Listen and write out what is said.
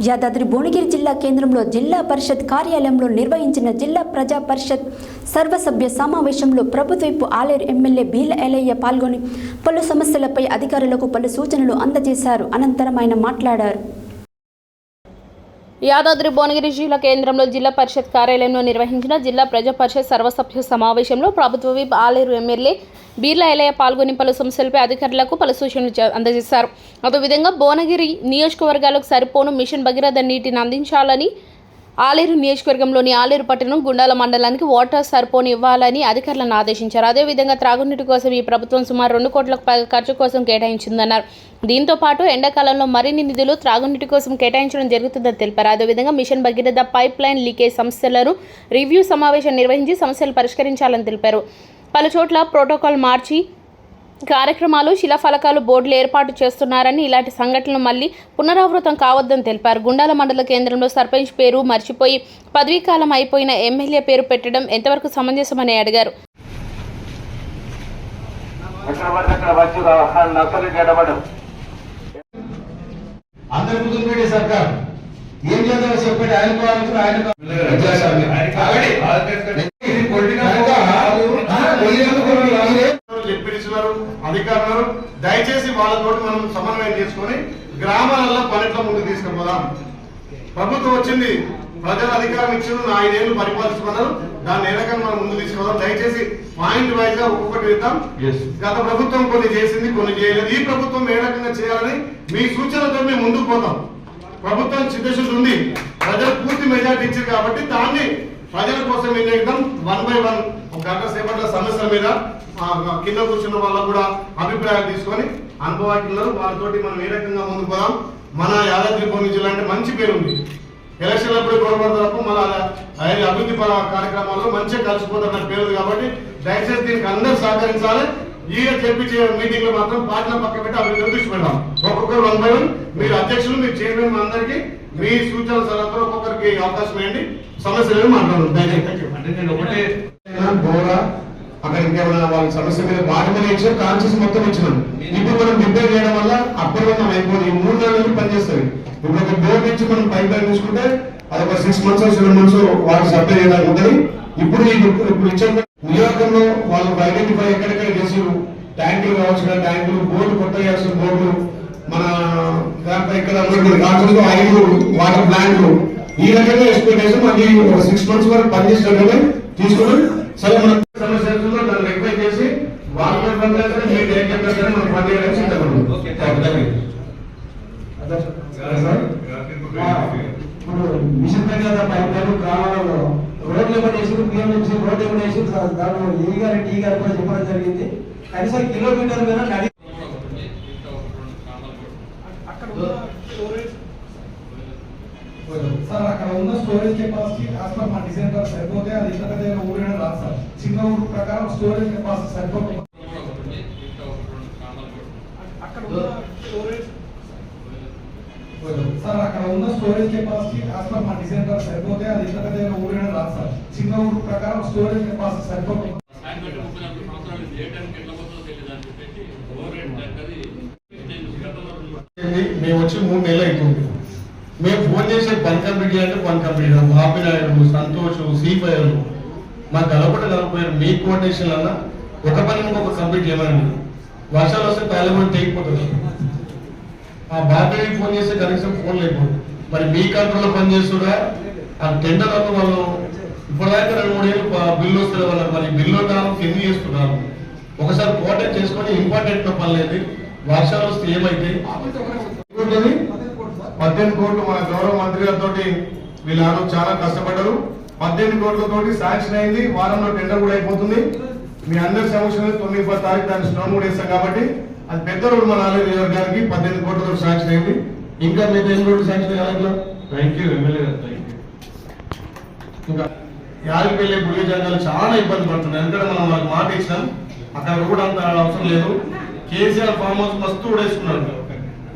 యాదాద్రి భువనగిరి జిల్లా కేంద్రంలో జిల్లా పరిషత్ కార్యాలయంలో నిర్వహించిన జిల్లా ప్రజా పరిషత్ సర్వసభ్య సమావేశంలో ప్రభుత్వపు ఆలేరు ఎమ్మెల్యే బీల ఎలయ్య పాల్గొని పలు సమస్యలపై అధికారులకు పలు సూచనలు అందజేశారు. అనంతరం ఆయన మాట్లాడారు. యాదాద్రి భువనగిరి జిల్లా కేంద్రంలో జిల్లా పరిషత్ కార్యాలయంలో నిర్వహించిన జిల్లా ప్రజా పరిషత్ సర్వసభ్య సమావేశంలో ప్రభుత్వ విప్ ఆలేరు ఎమ్మెల్యే బీర్లా ఎలయ పాల్గొని పలు సమస్యలపై అధికారులకు పలు సూచనలు అందజేశారు. అదేవిధంగా భువనగిరి నియోజకవర్గాలకు సరిపోను మిషన్ భగీరథ నీటిని అందించాలని ఆలేరు నియోజకవర్గంలోని ఆలేరు పట్టణం గుండాల మండలానికి వాటర్ సరిపోని ఇవ్వాలని అధికారులను ఆదేశించారు. అదేవిధంగా త్రాగునీటి కోసం ఈ ప్రభుత్వం సుమారు రెండు కోట్లకు పైగా ఖర్చు కోసం కేటాయించిందన్నారు. దీంతో పాటు ఎండాకాలంలో మరిన్ని నిధులు త్రాగునీటి కోసం కేటాయించడం జరుగుతుందని తెలిపారు. అదేవిధంగా mission Bhagiratha pipe line leakage సమస్యలను రివ్యూ సమావేశం నిర్వహించి సమస్యలు పరిష్కరించాలని తెలిపారు. పలు చోట్ల ప్రోటోకాల్ మార్చి కార్యక్రమాలు శిలాఫలకాలు బోర్డులు ఏర్పాటు చేస్తున్నారని ఇలాంటి సంఘటనలు మళ్ళీ పునరావృతం కావద్దని తెలిపారు. గుండాల మండల కేంద్రంలో సర్పంచ్ పేరు మర్చిపోయి పదవీకాలం అయిపోయిన ఎమ్మెల్యే పేరు పెట్టడం ఎంతవరకు సమంజసమని అడిగారు. ఎక్కడ పడితే అక్కడ వచ్చి నర్సరీ గడపడం అందరి ముందు మీడియా సర్కార్ ఏం చేద్దామో చెప్పండి ఆయన కావాలంటే ఆయన చెప్పిస్తున్నారు అధికారులు వాళ్ళతో మనం సమన్వయం చేసుకొని గ్రామాలలో పనిట్ల ముందుకు తీసుకుపోదాం. ప్రభుత్వం వచ్చింది ప్రజల అధికారం ఇచ్చింది ఐదేళ్ళు పరిపాలిస్తున్నారు. దాన్ని ఏ రకంగా మనం ముందు తీసుకుపోదాం? దయచేసి పాయింట్ వైజ్గా ఒక్కొక్కటి ఇద్దాం గత ప్రభుత్వం కొన్ని చేసింది కొన్ని చేయలేదు. ఈ ప్రభుత్వం ఏ రకంగా చేయాలని మీ సూచనలతో మేము ముందుకు పోతాం. ప్రభుత్వం చిత్తశుద్ధి ఉంది. ప్రజలు పూర్తి మెజార్టీ ఇచ్చారు కాబట్టి దాన్ని ప్రజల కోసం ఏం చేద్దాం? వన్ బై వన్ ఒక గంట సేపట్ల సమస్యల మీద కింద కూర్చున్న వాళ్ళకు కూడా అభిప్రాయాలు తీసుకొని అనుభవాలు వాళ్ళతోటి మనం ఏ రకంగా ముందుకు పోదాం? మన యాదాద్రి భువనగిరి జిల్లా అంటే మంచి పేరు ఉంది. ఎలక్షన్ అప్పుడు గొడవడతారు మన అభివృద్ధి కార్యక్రమాల్లో మంచిగా కలిసిపోతున్న పేరు కాబట్టి దయచేసి దీనికి అందరూ సహకరించాలి. ఈయన చెప్పించే మీటింగ్లో మాత్రం పార్టీల పక్క పెట్టి అభివృద్ధి దృష్టి పెడదాం. ఒక్కొక్కరు వన్ బై వన్ మీరు అధ్యక్షులు మీరు చైర్మన్ అందరికీ మీ సూచన సలహాతో ఒక్కొక్కరికి అవకాశం ఇవ్వండి సమస్యలు మాట్లాడదు. అంటే నేను ఒకటే అక్కడ ఇంకేమైనా వాళ్ళ సమస్య మీద వాటి మీద ఇచ్చాం కాన్షియస్ మొత్తం ఇచ్చినాం. ఇప్పుడు మనం రిపేర్ చేయడం వల్ల అప్రమత్తం అయిపోయి ఈ మూడు నెలల నుంచి పనిచేస్తుంది ఇప్పుడు ఒక బోర్డు నుంచి మనం పైప్ లైన్ చూసుకుంటే అది ఒక సిక్స్ మంత్స్ సెవెన్ మంత్స్ వాటి సప్లై చేయడానికి ఉంటుంది. ఇప్పుడు ఈ ఇప్పుడు ఇచ్చిన నియోజకంలో వాళ్ళు ఐడెంటిఫై ఎక్కడెక్కడ చేసి ట్యాంకులు కావచ్చు ట్యాంకులు బోర్డు కొత్త చేయాల్సిన బోర్డు మన దాంట్లో ఇక్కడ కాకుండా ఐదు వాటర్ ప్లాంట్లు ఈ రకంగా ఎక్స్పెక్టేషన్ మళ్ళీ ఒక సిక్స్ మంత్స్ వరకు పనిచేసినట్టుగా తీసుకుని సరే మన సమస్య దాన్ని రిక్వెస్ట్ చేసి వాళ్ళ పని చేస్తే మీరు ఏం చెప్పారు సరే మనం పని చేయడానికి సిద్ధపడతాం ఇప్పుడు మిషన్ దగ్గర పైప్ లైన్ గ్రామాలలో రోడ్లు దాంట్లో ఏ గారు టీ గారు కూడా చెప్పడం జరిగింది. కనీసం కిలోమీటర్ మీద నడి సార్ అక్కడ ఉన్న స్టోరేజ్ కెపాసిటీ యాజ్ పర్ మా డిజైన్ ద్వారా సరిపోతే అది ఇంత పెద్ద ఊరైనా రాదు సార్. చిన్న ఊరు ప్రకారం స్టోరేజ్ కెపాసిటీ సరిపోతుంది. అక్కడ ఉన్న స్టోరేజ్ సార్ అక్కడ ఉన్న స్టోరేజ్ కెపాసిటీ యాజ్ పర్ మా డిజైన్ ద్వారా సరిపోతే అది ఇంత పెద్ద ఊరైనా రాదు సార్. చిన్న ఊరు ప్రకారం స్టోరేజ్ కెపాసిటీ సరిపోతుంది. మేము వచ్చి మూడు నెలలు అవుతుంది మేము ఫోన్ చేసే పని కంప్లీట్ చేయాలంటే పని కంప్లీట్ బాపి నాయుడు సంతోషం శ్రీపయ్యలు మా కలపట కలపపోయారు మీ కోఆర్డినేషన్ అన్న ఒక పని ఇంకొక కంప్లీట్ చేయమని వర్షాలు వస్తే తాలిబాన్ తెగిపోతుంది ఆ బాబాయ్ ఫోన్ చేస్తే కనీసం ఫోన్ లేకపోతుంది మరి మీ కంట్రోల్లో పని చేస్తున్నా ఆ టెండర్ అన్న వాళ్ళు ఇప్పటిదాకా రెండు మూడు ఏళ్ళు బిల్లు వస్తుంది వాళ్ళు మరి బిల్లు కాలం కింద చేస్తున్నారు? ఒకసారి కోఆర్డినేట్ చేసుకొని ఇంపార్టెంట్ పని లేదు. వర్షాలు వస్తే ఏమైతే ఉంటుంది? పద్దెనిమిది కోట్లు మన గౌరవ మంత్రి గారితో వీళ్ళు చాలా కష్టపడ్డారు. పద్దెనిమిది కోట్లతోటి శాంక్షన్ అయింది. వారంలో టెండర్ కూడా అయిపోతుంది. మీ అందరి సమక్షంలో తొమ్మిది పది తారీఖు దాన్ని స్టోన్ కూడా ఇస్తాం కాబట్టి అది పెద్ద రోడ్డు మన ఆలయ నియోజకవర్గానికి పద్దెనిమిది కోట్లతో శాంక్షన్ అయింది. ఇంకా మీద ఎన్ని రోడ్డు శాంక్షన్ కావాలి థ్యాంక్ యూ ఎమ్మెల్యే గారు. థ్యాంక్ యూ ఇంకా వెళ్ళే గుడి జనాలు చాలా ఇబ్బంది పడుతున్నారు. ఎందుకంటే మనం వాళ్ళకి మాట ఇచ్చినాం. అక్కడ కూడా అంత అవసరం లేదు. కేసీఆర్ ఫామ్ హౌస్ మస్తు ఉడేసుకున్నాడు